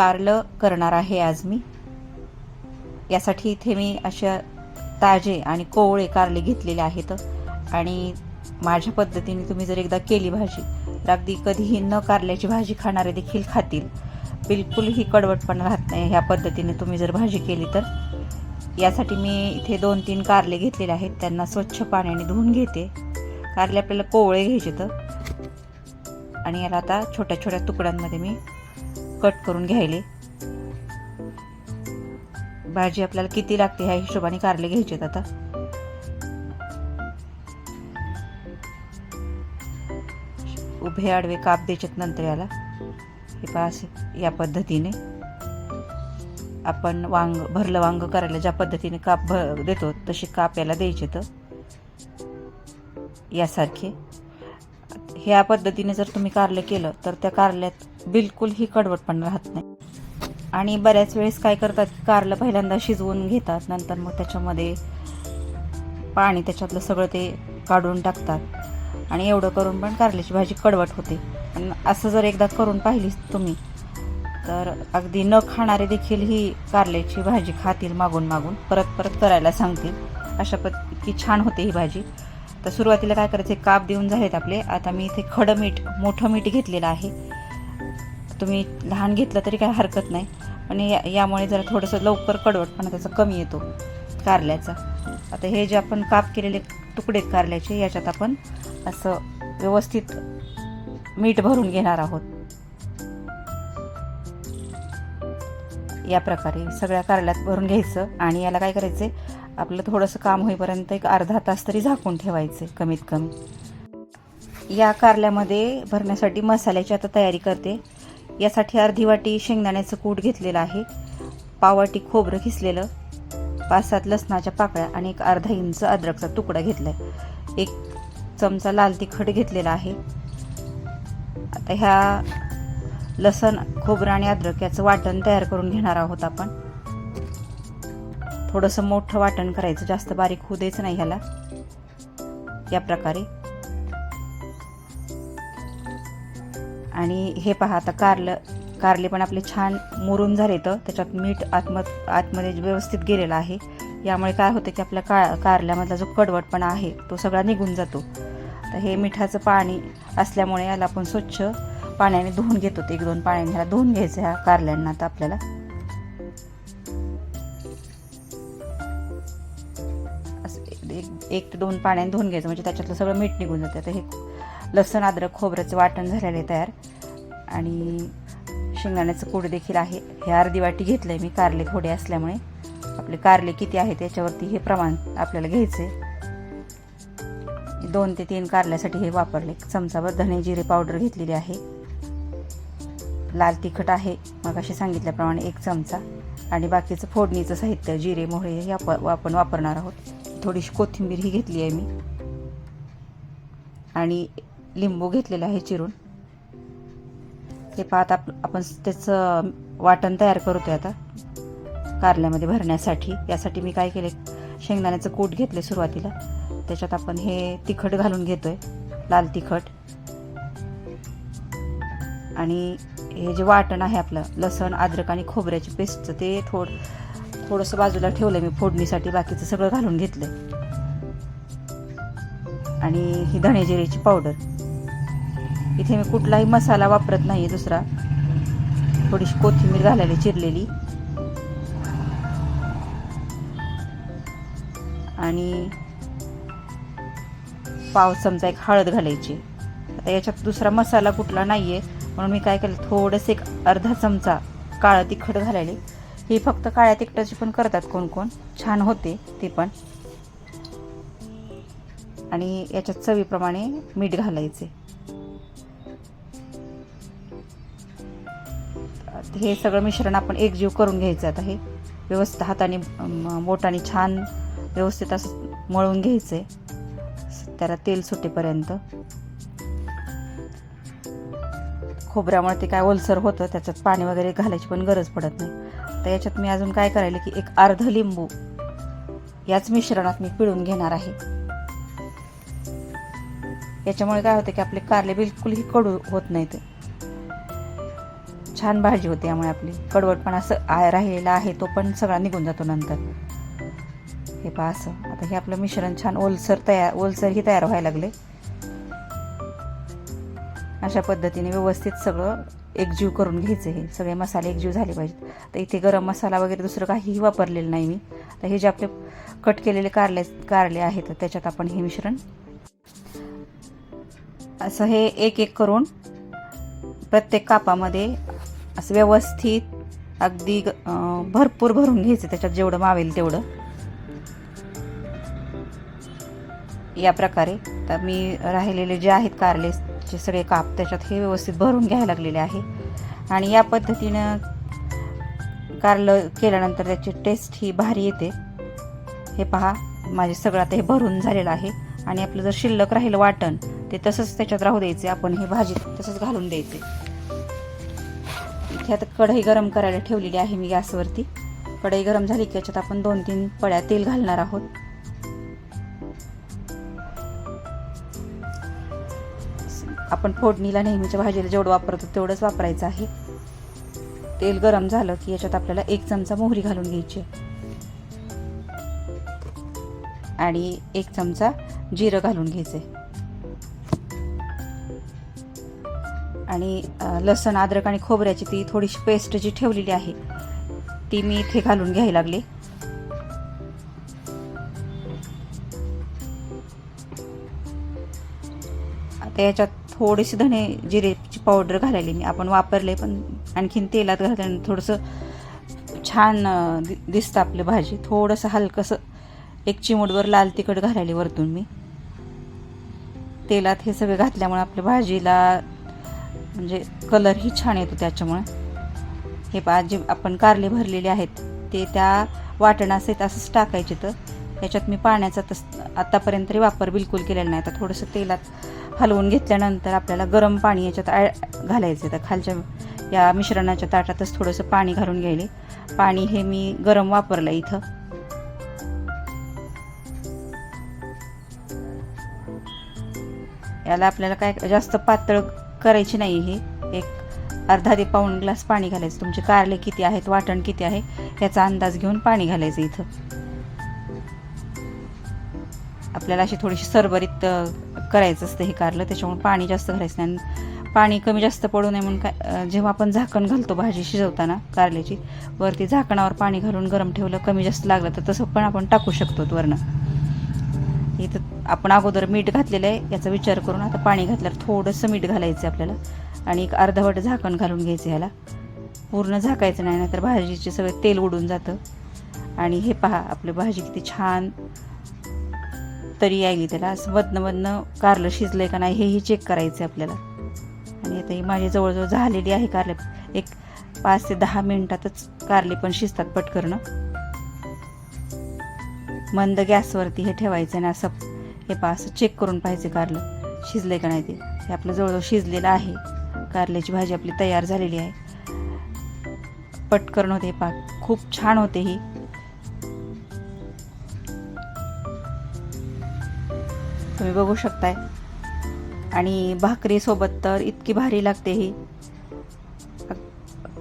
कारलं करणार आहे आज मी. यासाठी इथे मी अशा ताजे आणि कोवळे कारले घेतलेले आहेत आणि माझ्या पद्धतीने तुम्ही जर एकदा केली भाजी तर अगदी कधीही न कारल्याची भाजी खाणारे देखील खातील. बिलकुलही कडवटपणा राहत नाही. ह्या पद्धतीने तुम्ही जर भाजी केली तर. यासाठी मी इथे दोन तीन कारले घेतलेले आहेत. त्यांना स्वच्छ पाण्याने धुवून घेते. कारले आपल्याला कोवळे घ्यायचे तर. आणि याला आता छोट्या छोट्या तुकड्यांमध्ये मी कट करून घ्यायले. भाजी आपल्याला किती लागते ह्या हिशोबाने कारले घ्यायचेत आता. उभे आडवे काप द्यायचेत नंतर याला. हे पहा असे या पद्धतीने. आपण वांग भरलं वांग करायला ज्या पद्धतीने काप भ देतो तशी काप याला द्यायचे तर यासारखे. ह्या पद्धतीने जर तुम्ही कारलं केलं तर त्या कारल्यात बिलकुलही कडवटपणा राहत नाही. आणि बऱ्याच वेळेस काय करतात कारलं पहिल्यांदा शिजवून घेतात नंतर मग त्याच्यामध्ये पाणी त्याच्यातलं सगळं ते काढून टाकतात. आणि एवढं करून पण कारल्याची भाजी कडवट होते. पण असं जर एकदा करून पाहिलीस तुम्ही तर अगदी न खाणारे देखील ही कारल्याची भाजी खातील मागून मागून. परत परत करायला सांगतील. अशा पद की छान होते ही भाजी. तर सुरुवातीला काय करायचे काप देऊन झालेत आपले. आता मी इथे खडं मीठ मोठं मीठ घेतलेलं आहे. तुम्ही लहान घेतलं तरी काही हरकत नाही. पण या यामुळे जरा थोडंसं लवकर कडवटपणा त्याचा कमी येतो कारल्याचा. आता हे जे आपण काप केलेले तुकडे कारल्याचे याच्यात आपण असं व्यवस्थित मीठ भरून घेणार आहोत. या प्रकारे सगळ्या कारल्यात भरून घ्यायचं आणि याला काय करायचं आपलं थोडंसं काम होईपर्यंत एक अर्धा तास तरी झाकून ठेवायचं कमीत कमी. या कारल्यामध्ये भरण्यासाठी मसाल्याची आता तयारी करते. यासाठी अर्धी वाटी शेंगदाण्याचं कूट घेतलेलं आहे. पाववाटी खोबरं खिसलेलं. पाच सात लसणाच्या पाकळ्या आणि एक अर्धा इंच अद्रकचा तुकडा घेतला आहे एक चमचा लाल तिखट घेतलेला आहे. आता ह्या लसण खोबरं आणि अद्रक याचं वाटण तयार करून घेणार आहोत आपण. थोडंसं मोठं वाटण करायचं जास्त बारीक होऊ द्यायचं नाही ह्याला. या प्रकारे. आणि हे पहा आता कारलं कारले पण आपले छान मुरून झाले तर त्याच्यात मीठ आतम आतमध्ये व्यवस्थित गेलेलं आहे. यामुळे काय होतं की आपल्या का कारल्यामधला जो कडवटपणा आहे तो सगळा निघून जातो. तर हे मिठाचं पाणी असल्यामुळे याला आपण स्वच्छ पाण्याने धुवून घेतो. एक दोन पाण्याने ह्याला धुवून घ्यायचं ह्या कारल्यांना आता आपल्याला. एक ते दोन पाण्याने धुवून घ्यायचं. म्हणजे त्याच्यातलं सगळं मीठ निघून जातं. तर हे लसण अद्रक खोबऱ्याचं वाटण झालेलं आहे तयार. आणि शेंगदाण्याचं कूड देखील आहे. हे अर्धी वाटी घेतलं आहे मी. कारले थोडे असल्यामुळे. आपले कारले किती आहेत याच्यावरती हे प्रमाण आपल्याला घ्यायचं आहे दोन ते तीन कारल्यासाठी हे वापरले. चमचाभर धने जिरे पावडर घेतलेली आहे. लाल तिखट आहे. मग असे सांगितल्याप्रमाणे एक चमचा. आणि बाकीचं फोडणीचं साहित्य जिरे मोहरे हे आपण वापरणार आहोत. थोडीशी कोथिंबीर ही घेतली आहे मी. आणि लिंबू घेतलेला आहे चिरून. ते पाहत आप आपण त्याचं वाटण तयार करतोय आता. कारल्यामध्ये भरण्यासाठी. यासाठी मी काय केले शेंगदाण्याचं कूट घेतले सुरुवातीला. त्याच्यात आपण हे तिखट घालून घेतोय लाल तिखट. आणि हे जे वाटण आहे आपलं लसण अद्रक आणि खोबऱ्याची पेस्टचं ते थोड थोडंसं बाजूला ठेवलं मी फोडणीसाठी बाकीचं सगळं घालून घेतलं आणि ही धणे जिरेची पावडर इथे मी कुठलाही मसाला वापरत नाही दुसरा. थोडीशी कोथिंबीर घालायला चिरलेली. आणि पाव चमचा एक हळद घालायची. आता याच्यात दुसरा मसाला कुठला नाही आहे म्हणून मी काय केलं थोडंसं एक अर्धा चमचा काळं तिखट घालायले. ही फक्त काळ्या तिकटाची पण करतात कोण कोण. छान होते ते पण. आणि याच्यात चवीप्रमाणे मीठ घालायचे. हे सगळं मिश्रण आपण एकजीव करून घ्यायचं आता हे. व्यवस्थित हाताने बोटाने छान व्यवस्थित असं मळून घ्यायचं. आहे त्याला तेल सुटेपर्यंत. खोबऱ्यामुळे ते काय ओलसर होतं त्याच्यात पाणी वगैरे घालायची पण गरज पडत नाही. तर याच्यात मी अजून काय करायला की एक अर्ध लिंबू याच मिश्रणात मी पिळून घेणार आहे. याच्यामुळे काय होतं की आपले कारले बिलकुलही कडू होत नाहीत. छान भाजी होते यामुळे आपली. कडवटपणा असं आ राहिलेला आहे तो पण सगळा निघून जातो नंतर. हे पहा असं. आता हे आपलं मिश्रण छान ओलसर तयार ओलसरही तयार व्हायला लागले. अशा पद्धतीने व्यवस्थित सगळं एकजीव करून घ्यायचं हे. सगळे मसाले एकजीव झाले पाहिजेत. तर इथे गरम मसाला वगैरे दुसरं काहीही वापरलेलं नाही मी. तर हे जे आपले कट केलेले कारले कारले आहेत त्याच्यात आपण हे मिश्रण असं हे एक एक करून प्रत्येक कापामध्ये असं व्यवस्थित अगदी भरपूर भरून घ्यायचं. त्याच्यात जेवढं मावेल तेवढं. या प्रकारे. तर मी राहिलेले जे आहेत कारलेचे सगळे काप त्याच्यात हे व्यवस्थित भरून घ्यायला लागलेले आहे. आणि या पद्धतीनं कारलं केल्यानंतर त्याची टेस्ट ही भारी येते. हे पहा माझे सगळं आता हे भरून झालेलं आहे. आणि आपलं जर शिल्लक राहिलं वाटण ते तसंच त्याच्यात राहू द्यायचे. आपण हे भाजी तसंच घालून द्यायचे. इथे आता कढई गरम करायला ठेवलेली आहे मी गॅसवरती. कढई गरम झाली की याच्यात आपण दोन तीन पळ्या तेल घालणार आहोत. आपण फोडणीला नेहमीच्या भाजीला जेवढं वापरतो तेवढंच वापरायचं आहे. तेल गरम झालं की याच्यात आपल्याला एक चमचा मोहरी घालून घ्यायची आणि एक चमचा जिरं घालून घ्यायचे आणि लसण अद्रक आणि खोबऱ्याची ती थोडीशी पेस्ट जी ठेवलेली आहे ती मी इथे घालून घ्यायला लागले. आता याच्यात थोडेसे धणे जिरेची पावडर घालायली मी. आपण वापरले पण आणखीन तेलात घातल्यानं थोडंसं छान दि दिसतं आपलं भाजी. थोडंसं हलकंसं एक चिमूटभर लाल तिखट घालायली वरतून मी. तेलात हे सगळे घातल्यामुळे आपल्या भाजीला म्हणजे कलरही छान येतो त्याच्यामुळे. हे पा जे आपण कारले भरलेले आहेत ते त्या वाटणास येत असंच टाकायचे तर. याच्यात मी पाण्याचा तस आत्तापर्यंत तरी वापर बिलकुल केलेला नाही. आता थोडंसं तेलात हलवून घेतल्यानंतर आपल्याला गरम पाणी याच्यात ॲड घालायचं तर खालच्या या मिश्रणाच्या ताटातच थोडंसं पाणी घालून घ्यायले. पाणी हे मी गरम वापरलं इथं. याला आपल्याला काय जास्त पातळ करायची नाही हे. एक अर्धा ते पाऊण ग्लास पाणी घालायचं. तुमचे कारले किती आहेत वाटण किती आहे याचा अंदाज घेऊन पाणी घालायचं इथं. आपल्याला अशी थोडीशी सरबरीत करायचं असतं हे कारलं. त्याच्यामुळे पाणी जास्त घालायचं नाही. पाणी कमी जास्त पडू नये म्हणून काय जेव्हा आपण झाकण घालतो भाजी शिजवताना कारल्याची वरती झाकणावर पाणी घालून गरम ठेवलं कमी जास्त लागलं तर तसं पण आपण टाकू शकतो वरनं. इथं आपण अगोदर मीठ घातलेलं आहे याचा विचार करून आता पाणी घातल्यावर थोडंसं मीठ घालायचं आहे आपल्याला. आणि एक अर्धवट झाकण घालून घ्यायचं ह्याला पूर्ण झाकायचं नाही नाहीतर भाजीचे सगळे तेल उडून जातं. आणि हे पहा आपली भाजी किती छान तरी यायली त्याला. असं मधनं मधनं कारलं शिजलंय का नाही हेही चेक करायचं आहे आपल्याला. आणि आता ही माझी जवळजवळ झालेली आहे कारले. एक पाच ते दहा मिनिटातच कारले पण शिजतात पटकरणं. मंद गॅसवरती हे ठेवायचं आणि असं हे पा असं चेक करून पाहिजे कारलं. शिजले का नाही ते? हे आपलं जवळजवळ शिजलेलं आहे. कारल्याची भाजी आपली तयार झालेली आहे. पटकन होते पाक खूप छान होते ही. तुम्ही बघू शकताय. आणि भाकरीसोबत तर इतकी भारी लागते ही.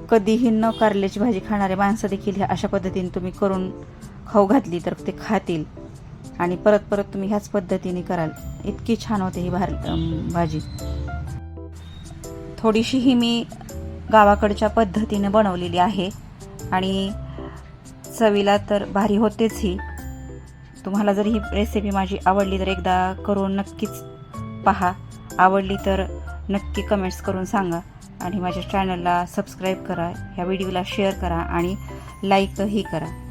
कधीही न कारल्याची भाजी खाणारे माणसं देखील ह्या अशा पद्धतीने तुम्ही करून खाऊ घातली तर ते खातील. आणि परत परत तुम्ही ह्याच पद्धतीने कराल. इतकी छान होते ही भार भाजी. थोडीशी ही मी गावाकडच्या पद्धतीने बनवलेली आहे. आणि चवीला तर भारी होतेच ही. तुम्हाला जर ही रेसिपी माझी आवडली तर एकदा करून नक्कीच पहा. आवडली तर नक्की कमेंट्स करून सांगा. आणि माझ्या चॅनलला सबस्क्राईब करा. ह्या व्हिडिओला शेअर करा आणि लाईकही करा.